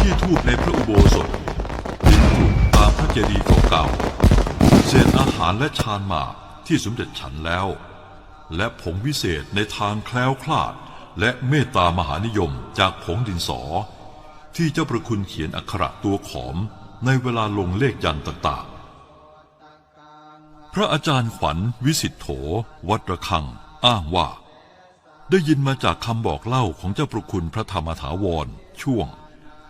ขี้ทูบในพระอุโบสถดินกลุ่มตามพระเจดีย์เก่าๆเศษอาหารและชานหมากที่สมเด็จฉันแล้ว และผงวิเศษในทางแคล้วคลาด และเมตตามหานิยมจากผงดินสอ ที่เจ้าประคุณเขียนอักขระตัวขอมในเวลาลงเลขยันต์ต่างๆ พระอาจารย์ขวัญวิสิทธโธวัดระฆัง อ้างว่า ได้ยินมาจากคำบอกเล่าของเจ้าประคุณพระธรรมถาวรช่วง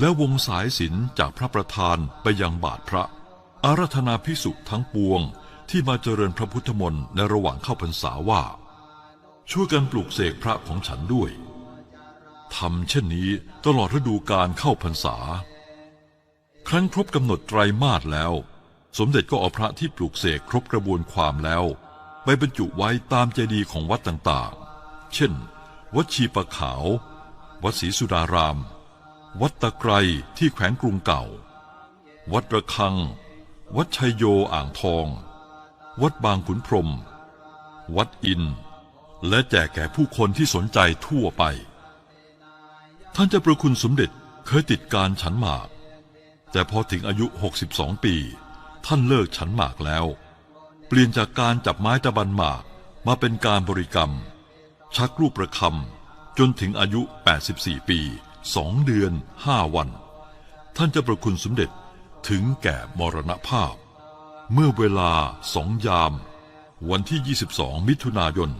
และวงสายสิญจนจากพระประธานไปยังบาทพระ อารัธนาพิสุทั้งปวงที่มาเจริญพระพุทธมนต์ในระหว่างเข้าพรรษาว่า ช่วยกันปลูกเสกพระของฉันด้วยทำเช่นนี้ตลอดฤดูการเข้าพรรษา ครั้นครบกำหนดไตรมาสแล้ว สมเด็จก็เอาพระที่ปลูกเสกครบกระบวนความแล้ว ไปบรรจุไว้ตามเจดีย์ของวัดต่างๆ เช่น วัดชีปะขาว วัดศรีสุดาราม วัดตะไครที่แขวงกรุงเก่า วัดระฆัง วัดชัยโยอ่างทอง วัดบางขุนพรม วัดอิน และแจกแก่ผู้คนที่สนใจทั่วไป ท่านเจ้าประคุณสมเด็จเคยติดการฉันหมาก แต่พอถึงอายุ 62 ปี ท่านเลิกฉันหมากแล้ว เปลี่ยนจากการจับไม้ตะบันหมากมาเป็นการบริกรรม ชักรูปประคำจนถึงอายุ 84 ปี 2เดือน5วัน ท่านเจ้าประคุณสมเด็จถึงแก่มรณภาพ เมื่อเวลาสองยาม วันที่ 22 มิถุนายน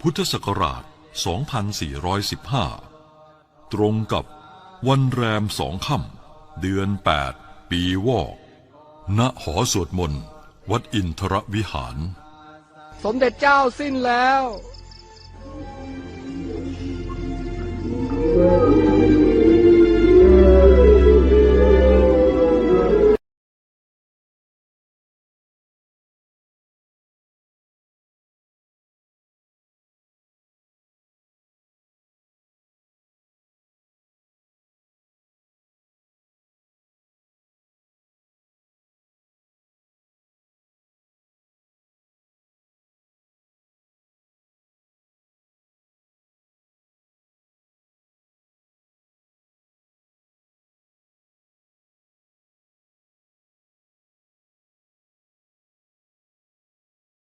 พุทธศักราช 2415 ตรงกับวันแรมสองค่ำเดือน 8 ปีวอก ณหอสวดมนต์ วัดอินทรวิหาร สมเด็จเจ้าสิ้นแล้ว